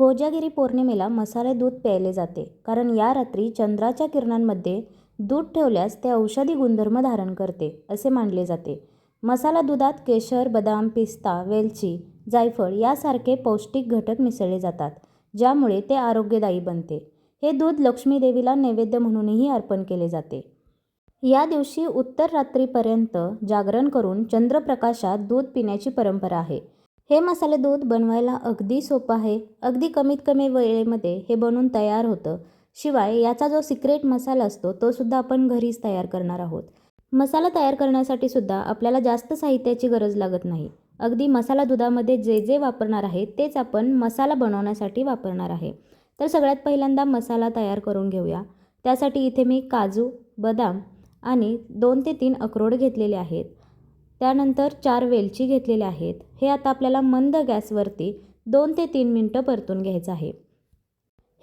कोजागिरी पौर्णिमेला मसाले दूध प्यायले जाते कारण या रात्री चंद्राच्या किरणांमध्ये दूध ठेवल्यास ते औषधी गुणधर्म धारण करते असे मानले जाते. मसाला दुधात केशर बदाम पिस्ता वेलची जायफळ यासारखे पौष्टिक घटक मिसळले जातात ज्यामुळे ते आरोग्यदायी बनते. हे दूध लक्ष्मीदेवीला नैवेद्य म्हणूनही अर्पण केले जाते. या दिवशी उत्तर रात्रीपर्यंत जागरण करून चंद्रप्रकाशात दूध पिण्याची परंपरा आहे. हे मसाले दूध बनवायला अगदी सोपं आहे. अगदी कमीत कमी वेळेमध्ये हे बनून तयार होतं. शिवाय याचा जो सिक्रेट मसाला असतो तो सुद्धा आपण घरीच तयार करणार आहोत. मसाला तयार करण्यासाठी सुद्धा आपल्याला जास्त साहित्याची गरज लागत नाही. अगदी मसाला दुधामध्ये जे जे वापरणार आहे तेच आपण मसाला बनवण्यासाठी वापरणार आहे. तर सगळ्यात पहिल्यांदा मसाला तयार करून घेऊया. त्यासाठी इथे मी काजू बदाम आणि दोन ते तीन अक्रोड घेतलेले आहेत. त्यानंतर चार वेलची घेतलेल्या आहेत. हे आता आपल्याला मंद गॅसवरती दोन ते तीन मिनटं परतून घ्यायचं आहे.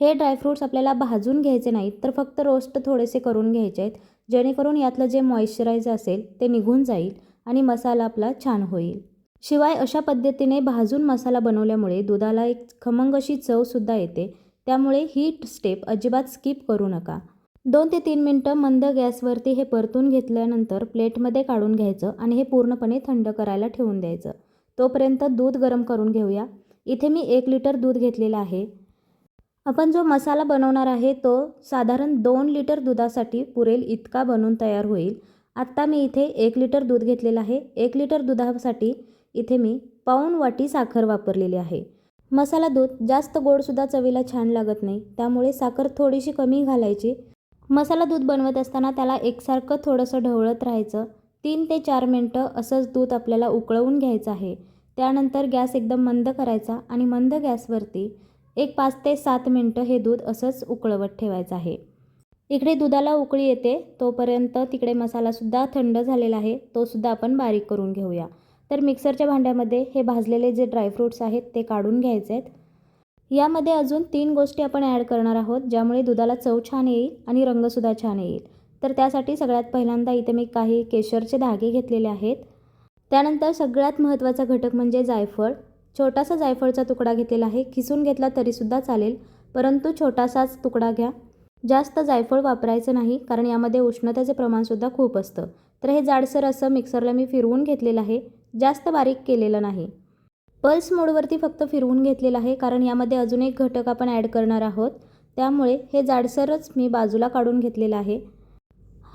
हे ड्रायफ्रूट्स आपल्याला भाजून घ्यायचे नाहीत तर फक्त रोस्ट थोडेसे करून घ्यायचे आहेत. जेणेकरून यातलं जे मॉइश्चरायझर असेल ते निघून जाईल आणि मसाला आपला छान होईल. शिवाय अशा पद्धतीने भाजून मसाला बनवल्यामुळे दुधाला एक खमंग अशी चवसुद्धा येते. त्यामुळे ही स्टेप अजिबात स्किप करू नका. दोन ते तीन मिनटं मंद गॅसवरती हे परतून घेतल्यानंतर प्लेटमध्ये काढून घ्यायचं आणि हे पूर्णपणे थंड करायला ठेवून द्यायचं. तोपर्यंत दूध गरम करून घेऊया. इथे मी एक लिटर दूध घेतलेलं आहे. आपण जो मसाला बनवणार आहे तो साधारण दोन लिटर दुधासाठी पुरेल इतका बनून तयार होईल. आत्ता मी इथे एक लिटर दूध घेतलेलं आहे. एक लिटर दुधासाठी इथे मी पाऊण वाटी साखर वापरलेली आहे. मसाला दूध जास्त गोडसुद्धा चवीला छान लागत नाही. त्यामुळे साखर थोडीशी कमी घालायची. मसाला दूध बनवत असताना त्याला एकसारखं थोडंसं ढवळत राहायचं. तीन ते चार मिनटं असंच दूध आपल्याला उकळवून घ्यायचं आहे. त्यानंतर गॅस एकदम मंद करायचा आणि मंद गॅसवरती एक पाच ते सात मिनटं हे दूध असंच उकळवत ठेवायचं आहे. इकडे दुधाला उकळी येते तोपर्यंत तिकडे मसालासुद्धा थंड झालेला आहे तोसुद्धा आपण बारीक करून घेऊया. तर मिक्सरच्या भांड्यामध्ये हे भाजलेले जे ड्रायफ्रूट्स आहेत ते काढून घ्यायचे आहेत यामध्ये अजून तीन गोष्टी आपण ॲड करणार आहोत ज्यामुळे दुधाला चव छान येईल आणि रंगसुद्धा छान येईल. तर त्यासाठी सगळ्यात पहिल्यांदा इथे मी काही केशरचे धागे घेतलेले आहेत. त्यानंतर सगळ्यात महत्त्वाचा घटक म्हणजे जायफळ. छोटासा जायफळचा तुकडा घेतलेला आहे. खिसून घेतला तरीसुद्धा चालेल परंतु छोटासाच तुकडा घ्या. जास्त जायफळ वापरायचं नाही कारण यामध्ये उष्णतेचे प्रमाणसुद्धा खूप असतं. तर हे जाडसर असं मिक्सरला मी फिरवून घेतलेलं आहे. जास्त बारीक केलेलं नाही. पल्स मोडवरती फक्त फिरवून घेतलेलं आहे कारण यामध्ये अजून एक घटक आपण ॲड करणार आहोत. त्यामुळे हे जाडसरच मी बाजूला काढून घेतलेलं आहे.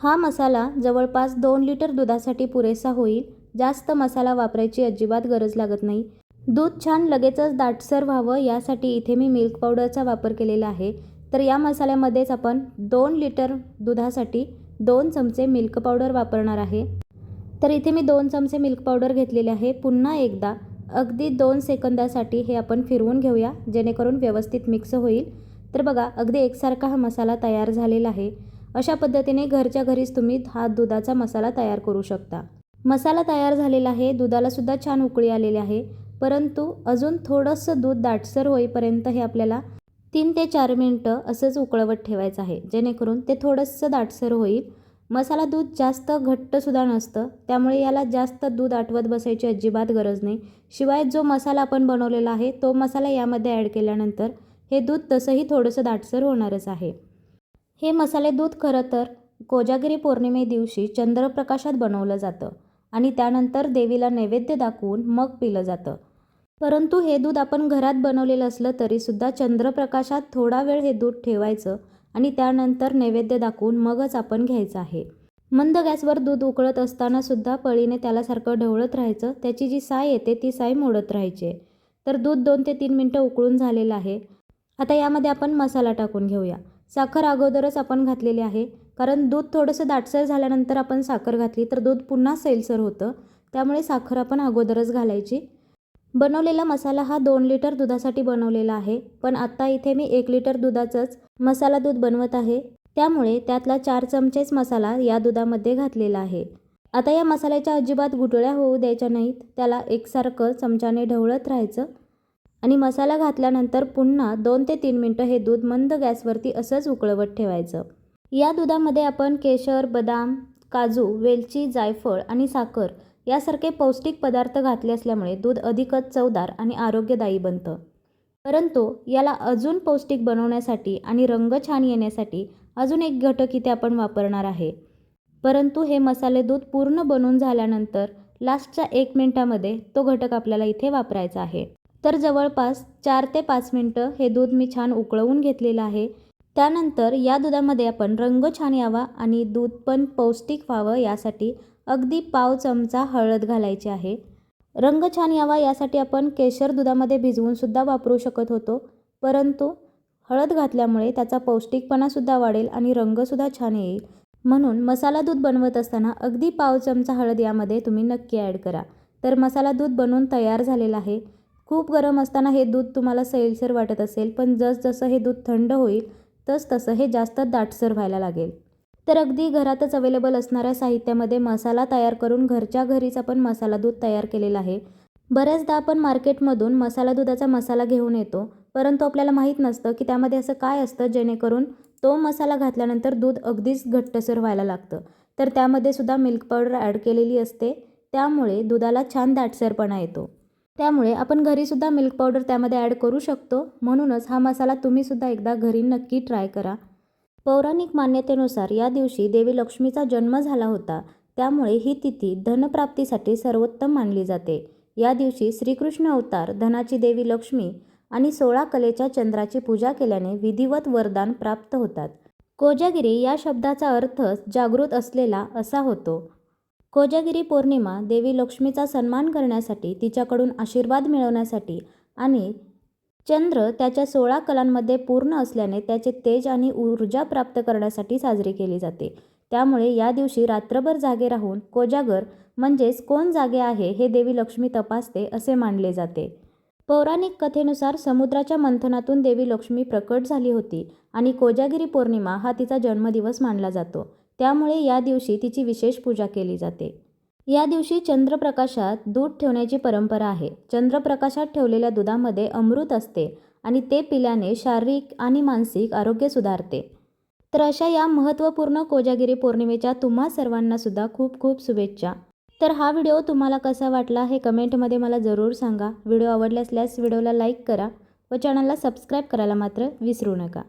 हा मसाला जवळपास दोन लिटर दुधासाठी पुरेसा होईल. जास्त मसाला वापरायची अजिबात गरज लागत नाही. दूध छान लगेचच दाटसर व्हावं यासाठी इथे मी मिल्क पावडरचा वापर केलेला आहे. तर या मसाल्यामध्येच आपण दोन लिटर दुधासाठी दोन चमचे मिल्क पावडर वापरणार आहे. तर इथे मी दोन चमचे मिल्क पावडर घेतलेले आहे. पुन्हा एकदा अगदी दोन सेकंदासाठी हे आपण फिरवून घेऊया जेणेकरून व्यवस्थित मिक्स होईल. तर बघा अगदी एकसारखा हा मसाला तयार झालेला आहे. अशा पद्धतीने घरच्या घरीच तुम्ही हा दुधाचा मसाला तयार करू शकता. मसाला तयार झालेला आहे दुधालासुद्धा छान उकळी आलेली आहे परंतु अजून थोडंसं दूध दाटसर होईपर्यंत हे आपल्याला तीन ते चार मिनटं असंच उकळवत ठेवायचं आहे जेणेकरून ते थोडंसं दाटसर होईल. मसाला दूध जास्त घट्टसुद्धा नसतं त्यामुळे याला जास्त दूध आटवत बसायची अजिबात गरज नाही. शिवाय जो मसाला आपण बनवलेला आहे तो मसाला यामध्ये ॲड केल्यानंतर हे दूध तसंही थोडंसं दाटसर होणारच आहे. हे मसाले दूध खरं तर कोजागिरी पौर्णिमे दिवशी चंद्रप्रकाशात बनवलं जातं आणि त्यानंतर देवीला नैवेद्य दाखवून मग पिलं जातं. परंतु हे दूध आपण घरात बनवलेलं असलं तरीसुद्धा चंद्रप्रकाशात थोडा वेळ हे दूध ठेवायचं आणि त्यानंतर नैवेद्य दाखवून मगच आपण घ्यायचं आहे. मंद गॅसवर दूध उकळत असताना सुद्धा पळीने त्याला सारखं ढवळत राहायचं. त्याची जी साय येते ती साय मोडत राहायची. तर दूध दोन ते तीन मिनटं उकळून झालेलं आहे. आता यामध्ये आपण मसाला टाकून घेऊया. साखर अगोदरच आपण घातलेली आहे. कारण दूध थोडंसं दाटसर झाल्यानंतर आपण साखर घातली तर दूध पुन्हा सैलसर होतं. त्यामुळे साखर आपण अगोदरच घालायची. बनवलेला मसाला हा दोन लिटर दुधासाठी बनवलेला आहे पण आत्ता इथे मी एक लिटर दुधाचंच मसाला दूध बनवत आहे. त्यामुळे त्यातला चार चमचेच मसाला या दुधामध्ये घातलेला आहे. आता या मसाल्याच्या अजिबात गुटळ्या होऊ द्यायच्या नाहीत त्याला एकसारखं चमच्याने ढवळत राहायचं. आणि मसाला घातल्यानंतर पुन्हा दोन ते तीन मिनटं हे दूध मंद गॅसवरती असंच उकळवत ठेवायचं. या दुधामध्ये आपण केशर बदाम काजू वेलची जायफळ आणि साखर यासारखे पौष्टिक पदार्थ घातले असल्यामुळे दूध अधिकच चवदार आणि आरोग्यदायी बनतं. परंतु याला अजून पौष्टिक बनवण्यासाठी आणि रंग छान येण्यासाठी अजून एक घटक इथे आपण वापरणार आहे. परंतु हे मसाले दूध पूर्ण बनून झाल्यानंतर लास्टच्या एक मिनटामध्ये तो घटक आपल्याला इथे वापरायचा आहे. तर जवळपास चार ते पाच मिनटं हे दूध मी छान उकळवून घेतलेलं आहे. त्यानंतर या दुधामध्ये आपण रंग छान यावा आणि दूध पण पौष्टिक व्हावं यासाठी अगदी पाव चमचा हळद घालायची आहे. रंग छान यावा यासाठी आपण केशर दुधामध्ये भिजवूनसुद्धा वापरू शकत होतो. परंतु हळद घातल्यामुळे त्याचा पौष्टिकपणासुद्धा वाढेल आणि रंगसुद्धा छान येईल. म्हणून मसाला दूध बनवत असताना अगदी पाव चमचा हळद यामध्ये तुम्ही नक्की ॲड करा. तर मसाला दूध बनवून तयार झालेलं आहे. खूप गरम असताना हे दूध तुम्हाला सैलसर वाटत असेल पण जसजसं हे दूध थंड होईल तस तसं हे जास्त दाटसर व्हायला लागेल. तर अगदी घरातच अवेलेबल असणाऱ्या साहित्यामध्ये मसाला तयार करून घरच्या घरीच आपण मसाला दूध तयार केलेला आहे. बऱ्याचदा आपण मार्केटमधून मसाला दुधाचा मसाला घेऊन येतो परंतु आपल्याला माहीत नसतं की त्यामध्ये असं काय असतं जेणेकरून तो मसाला घातल्यानंतर दूध अगदीच घट्टसर व्हायला लागतं. तर त्यामध्ये सुद्धा मिल्क पावडर ॲड केलेली असते. त्यामुळे दुधाला छान दाटसरपणा येतो. त्यामुळे आपण घरीसुद्धा मिल्क पावडर त्यामध्ये ॲड करू शकतो. म्हणूनच हा मसाला तुम्हीसुद्धा एकदा घरी नक्की ट्राय करा. पौराणिक मान्यतेनुसार या दिवशी देवी लक्ष्मीचा जन्म झाला होता. त्यामुळे ही तिथी धनप्राप्तीसाठी सर्वोत्तम मानली जाते. या दिवशी श्रीकृष्ण अवतार धनाची देवी लक्ष्मी आणि सोळा कलेच्या चंद्राची पूजा केल्याने विधिवत वरदान प्राप्त होतात. कोजागिरी या शब्दाचा अर्थ जागृत असलेला असा होतो. कोजागिरी पौर्णिमा देवी लक्ष्मीचा सन्मान करण्यासाठी तिच्याकडून आशीर्वाद मिळवण्यासाठी आणि चंद्र त्याच्या सोळा कलांमध्ये पूर्ण असल्याने त्याचे तेज आणि ऊर्जा प्राप्त करण्यासाठी साजरी केली जाते. त्यामुळे या दिवशी रात्रभर जागे राहून कोजागर म्हणजेच कोण जागे आहे हे देवी लक्ष्मी तपासते असे मानले जाते. पौराणिक कथेनुसार समुद्राच्या मंथनातून देवी लक्ष्मी प्रकट झाली होती आणि कोजागिरी पौर्णिमा हा तिचा जन्मदिवस मानला जातो. त्यामुळे या दिवशी तिची विशेष पूजा केली जाते. या दिवशी चंद्रप्रकाशात दूध ठेवण्याची परंपरा आहे. चंद्रप्रकाशात ठेवलेल्या दुधामध्ये अमृत असते आणि ते पिल्याने शारीरिक आणि मानसिक आरोग्य सुधारते. तर अशा या महत्त्वपूर्ण कोजागिरी पौर्णिमेच्या तुम्हा सर्वांनासुद्धा खूप खूप शुभेच्छा. तर हा व्हिडिओ तुम्हाला कसा वाटला हे कमेंटमध्ये मला जरूर सांगा. व्हिडिओ आवडला असल्यास व्हिडिओला लाईक करा व चॅनलला सबस्क्राईब करायला मात्र विसरू नका.